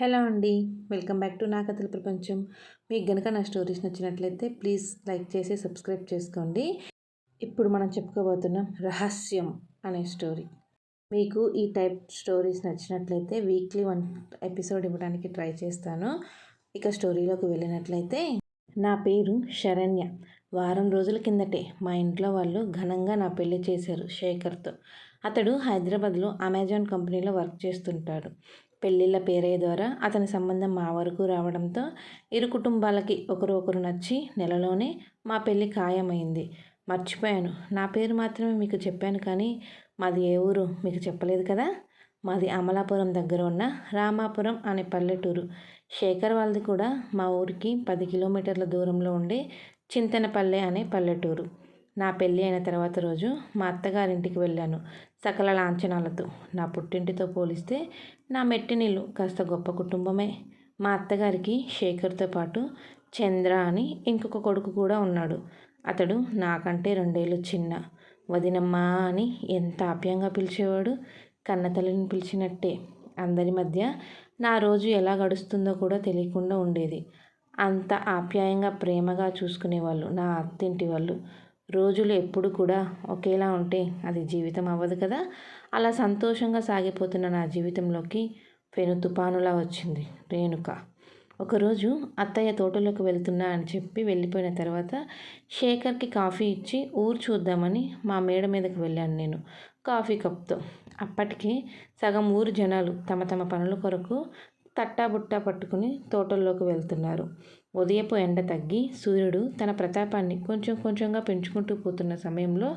Hello అండి welcome back to నా కథల ప్రపంచం. మీకు గనుక నా స్టోరీస్ నచ్చినట్లయితే ప్లీజ్ లైక్ చేసి సబ్స్క్రైబ్ చేసుకోండి. ఇప్పుడు మనం చెప్పుకోబోతున్నాం రహస్యం అనే స్టోరీ. మీకు ఈ టైప్ స్టోరీస్ నచ్చినట్లయితే వీక్లీ వన్ ఎపిసోడ్ ఇవ్వడానికి ట్రై చేస్తాను. ఇక స్టోరీలోకి వెళ్ళినట్లయితే నా పేరు శరణ్య. వారం రోజుల కిందటే మా ఇంట్లో వాళ్ళు ఘనంగా నా పెళ్ళి చేశారు శేఖర్తో. అతడు హైదరాబాద్లో అమెజాన్ కంపెనీలో వర్క్ చేస్తుంటాడు. పెళ్ళిళ్ళ పేరయ్య ద్వారా అతని సంబంధం మా వరకు రావడంతో ఇరు కుటుంబాలకి ఒకరు ఒకరు నచ్చి నెలలోనే మా పెళ్ళి ఖాయమైంది. మర్చిపోయాను. నా పేరు మాత్రమే మీకు చెప్పాను కానీ మాది ఏ ఊరు మీకు చెప్పలేదు కదా? మాది అమలాపురం దగ్గర ఉన్న రామాపురం అనే పల్లెటూరు. శేఖర్ వాళ్ళది కూడా మా ఊరికి పది కిలోమీటర్ల దూరంలో ఉండే చింతనపల్లె అనే పల్లెటూరు. నా పెళ్ళి అయిన తర్వాత రోజు మా అత్తగారింటికి వెళ్ళాను. సకల లాంఛనాలతో. నా పుట్టింటితో పోలిస్తే నా మెట్టినిల్లు కాస్త గొప్ప కుటుంబమే. మా అత్తగారికి శేఖర్తో పాటు చంద్ర అని ఇంకొక కొడుకు కూడా ఉన్నాడు. అతడు నాకంటే రెండేళ్ళు చిన్న. వదినమ్మా అని ఎంత ఆప్యాయంగా పిలిచేవాడు? కన్నతల్లిని పిలిచినట్టే. అందరి మధ్య నా రోజు ఎలా గడుస్తుందో కూడా తెలియకుండా ఉండేది. అంత ఆప్యాయంగా ప్రేమగా చూసుకునేవాళ్ళు నా అత్తింటి వాళ్ళు. రోజులు ఎప్పుడు కూడా ఒకేలా ఉంటే అది జీవితం అవ్వదు కదా. అలా సంతోషంగా సాగిపోతున్న నా జీవితంలోకి పెను తుపానులా వచ్చింది రేణుక. ఒకరోజు అత్తయ్య తోటలోకి వెళ్తున్నా అని చెప్పి వెళ్ళిపోయిన తర్వాత శేఖర్కి కాఫీ ఇచ్చి ఊరు చూద్దామని మా మేడ మీదకి వెళ్ళాను నేను కాఫీ కప్తో. అప్పటికి సగం ఊరు జనాలు తమ తమ పనుల కొరకు తట్టాబుట్టా పట్టుకుని తోటల్లోకి వెళ్తున్నారు. ఉదయపు ఎండ తగ్గి సూర్యుడు తన ప్రతాపాన్ని కొంచెం కొంచెంగా పెంచుకుంటూ పోతున్న సమయంలో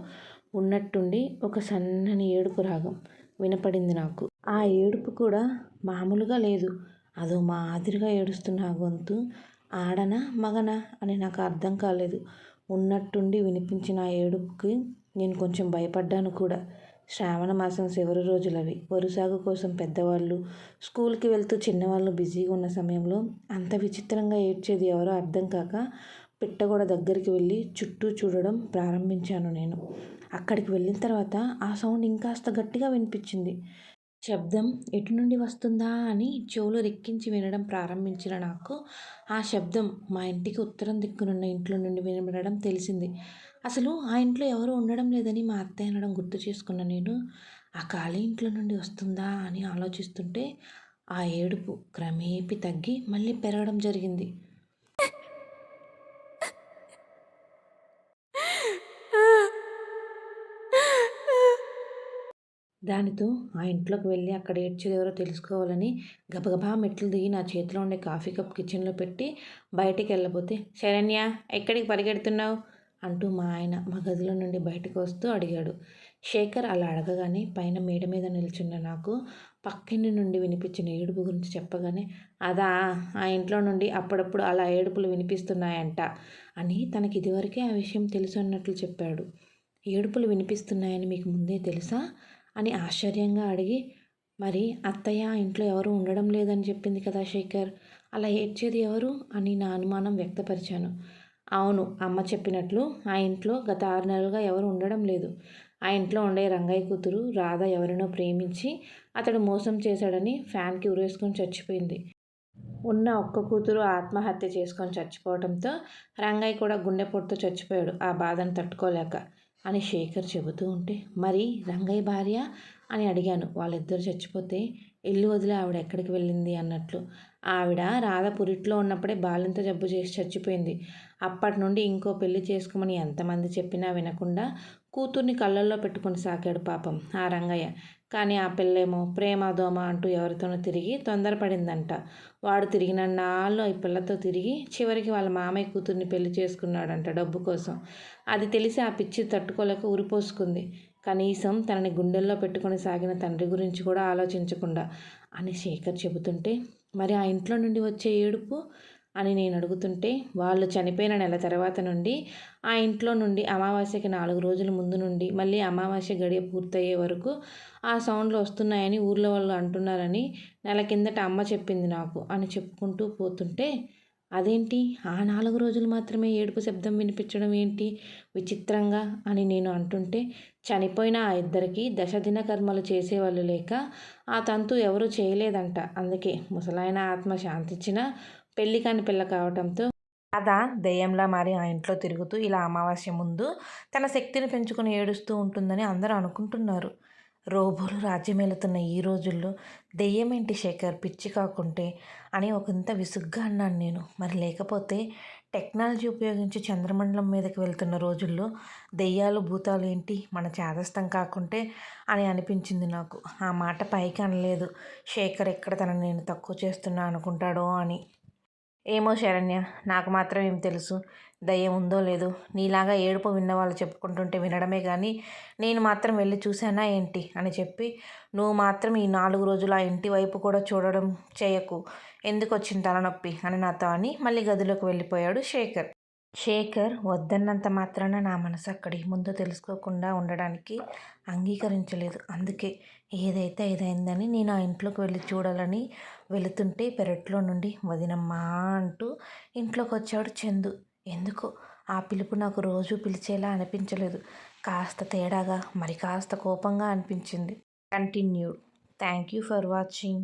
ఉన్నట్టుండి ఒక సన్నని ఏడుపు రాగం వినపడింది నాకు. ఆ ఏడుపు కూడా మామూలుగా లేదు. అదో మాదిరిగా ఏడుస్తున్న ఆ గొంతు. ఆడనా మగనా అని నాకు అర్థం కాలేదు. ఉన్నట్టుండి వినిపించిన ఆ ఏడుపుకి నేను కొంచెం భయపడ్డాను కూడా. శ్రావణ మాసం చివరి రోజులవి. వరి సాగు కోసం పెద్దవాళ్ళు స్కూల్కి వెళ్తూ చిన్నవాళ్ళు బిజీగా ఉన్న సమయంలో అంత విచిత్రంగా ఏడ్చేది ఎవరో అర్థం కాక పిట్టగోడ దగ్గరికి వెళ్ళి చుట్టూ చూడడం ప్రారంభించాను నేను. అక్కడికి వెళ్ళిన తర్వాత ఆ సౌండ్ ఇంకాస్త గట్టిగా వినిపించింది. శబ్దం ఎటు నుండి వస్తుందా అని చెవులు రెక్కించి వినడం ప్రారంభించిన నాకు ఆ శబ్దం మా ఇంటికి ఉత్తరం దిక్కునున్న ఇంట్లో నుండి వినబడడం తెలిసింది. అసలు ఆ ఇంట్లో ఎవరు ఉండడం లేదని మా అత్తయ్య అనడం గుర్తు చేసుకున్న నేను. ఆ ఖాళీ ఇంట్లో నుండి వస్తుందా అని ఆలోచిస్తుంటే ఆ ఏడుపు క్రమేపి తగ్గి మళ్ళీ పెరగడం జరిగింది. దానితో ఆ ఇంట్లోకి వెళ్ళి అక్కడ ఏడ్చేది ఎవరో తెలుసుకోవాలని గబగబా మెట్లు దిగి నా చేతిలో ఉండే కాఫీ కప్ కిచెన్లో పెట్టి బయటికి వెళ్ళబోతే శరణ్య ఎక్కడికి పరిగెడుతున్నావు? అంటూ మా ఆయన మా గదిలో నుండి బయటకు వస్తూ అడిగాడు. శేఖర్ అలా అడగగానే పైన మేడ మీద నిల్చున్న నాకు పక్కింటి నుండి వినిపించిన ఏడుపు గురించి చెప్పగానే అదా ఆ ఇంట్లో నుండి అప్పుడప్పుడు అలా ఏడుపులు వినిపిస్తున్నాయంట అని తనకి ఇదివరకే ఆ విషయం తెలుసు అన్నట్లు చెప్పాడు. ఏడుపులు వినిపిస్తున్నాయని మీకు ముందే తెలుసా? అని ఆశ్చర్యంగా అడిగి మరి అత్తయ్య ఇంట్లో ఎవరు ఉండడం లేదని చెప్పింది కదా శేఖర్? అలా ఏడ్చేది ఎవరు? అని నా అనుమానం వ్యక్తపరిచాను. అవును అమ్మ చెప్పినట్లు ఆ ఇంట్లో గత ఆరు నెలలుగా ఎవరు ఉండడం లేదు. ఆ ఇంట్లో ఉండే రంగయ్య కూతురు రాధ ఎవరినో ప్రేమించి అతడు మోసం చేశాడని ఫ్యాన్కి ఉరేసుకొని చచ్చిపోయింది. ఉన్న ఒక్క కూతురు ఆత్మహత్య చేసుకొని చచ్చిపోవడంతో రంగయ్య కూడా గుండెపోటుతో చచ్చిపోయాడు. ఆ బాధను తట్టుకోలేక అని శేఖర్ చెబుతూ ఉంటే మరి రంగయ్య భార్య? అని అడిగాను. వాళ్ళిద్దరు చచ్చిపోతే ఇల్లు వదిలి ఆవిడ ఎక్కడికి వెళ్ళింది? అన్నట్లు. ఆవిడ రాధ పురిట్లో ఉన్నప్పుడే బాలింత జబ్బు చేసి చచ్చిపోయింది. అప్పటి నుండి ఇంకో పెళ్ళి చేసుకోమని ఎంతమంది చెప్పినా వినకుండా కూతుర్ని కళ్ళల్లో పెట్టుకుని సాకాడు పాపం ఆ రంగయ్య. కానీ ఆ పిల్లేమో ప్రేమ దోమ అంటూ ఎవరితోనో తిరిగి తొందరపడిందంట. వాడు తిరిగిన నాళ్ళు ఈ పిల్లతో తిరిగి చివరికి వాళ్ళ మామయ్య కూతుర్ని పెళ్ళి చేసుకున్నాడంట డబ్బు కోసం. అది తెలిసి ఆ పిచ్చి తట్టుకోలేక ఉరిపోసుకుంది కనీసం తనని గుండెల్లో పెట్టుకొని సాగిన తండ్రి గురించి కూడా ఆలోచించకుండా అని శేఖర్ చెబుతుంటే మరి ఆ ఇంట్లో నుండి వచ్చే ఏడుపు? అని నేను అడుగుతుంటే వాళ్ళు చనిపోయిన నెల తర్వాత నుండి ఆ ఇంట్లో నుండి అమావాస్యకి నాలుగు రోజుల ముందు నుండి మళ్ళీ అమావాస్య గడియ పూర్తయ్యే వరకు ఆ సౌండ్లు వస్తున్నాయని ఊర్లో వాళ్ళు అంటున్నారని నెల కిందట అమ్మ చెప్పింది నాకు అని చెప్పుకుంటూ పోతుంటే అదేంటి? ఆ నాలుగు రోజులు మాత్రమే ఏడుపు శబ్దం వినిపించడం ఏంటి? విచిత్రంగా? అని నేను అంటుంటే చనిపోయిన ఆ ఇద్దరికి దశదిన కర్మలు చేసేవాళ్ళు లేక ఆ తంతు ఎవరూ చేయలేదంట. అందుకే ముసలాయన ఆత్మ శాంతించిన పెళ్ళి కాని పిల్ల కావడంతో రాధ దెయ్యంలా మారి ఆ ఇంట్లో తిరుగుతూ ఇలా అమావాస్య ముందు తన శక్తిని పెంచుకొని ఏడుస్తూ ఉంటుందని అందరూ అనుకుంటున్నారు. రోబోలు రాజ్యమేలుతున్న ఈ రోజుల్లో దెయ్యమేంటి శేఖర్? పిచ్చి కాకుంటే అని ఒకంత విసుగ్గా అన్నాను నేను. మరి లేకపోతే టెక్నాలజీ ఉపయోగించి చంద్రమండలం మీదకి వెళ్తున్న రోజుల్లో దెయ్యాలు భూతాలు ఏంటి? మన చేదస్తం కాకుంటే అని అనిపించింది నాకు. ఆ మాట పైకి అనలేదు. శేఖర్ ఎక్కడ తనని నేను తక్కువ చేస్తున్నా అనుకుంటాడో అని. ఏమో శరణ్య నాకు మాత్రం ఏం తెలుసు. దయ్యం ఉందో లేదో నీలాగా ఏడుపు విన్నవాళ్ళు చెప్పుకుంటుంటే వినడమే కానీ నేను మాత్రం వెళ్ళి చూశానా ఏంటి అని చెప్పి నువ్వు మాత్రం ఈ నాలుగు రోజులు ఆ ఇంటి వైపు కూడా చూడడం చేయకు. ఎందుకు వచ్చింది తలనొప్పి అని నాతో అని మళ్ళీ గదిలోకి వెళ్ళిపోయాడు శేఖర్. శేఖర్ వద్దన్నంత మాత్రాన నా మనసు అక్కడి ముందు తెలుసుకోకుండా ఉండడానికి అంగీకరించలేదు. అందుకే ఏదైతే ఏదైందని నేను ఆ ఇంట్లోకి వెళ్ళి చూడాలని వెళుతుంటే పెరట్లో నుండి వదినమ్మా అంటూ ఇంట్లోకి వచ్చాడు చందు. ఎందుకో? ఆ పిలుపు నాకు రోజు పిలిచేలా అనిపించలేదు. కాస్త తేడాగా మరి కాస్త కోపంగా అనిపించింది. Continued. Thank you for watching.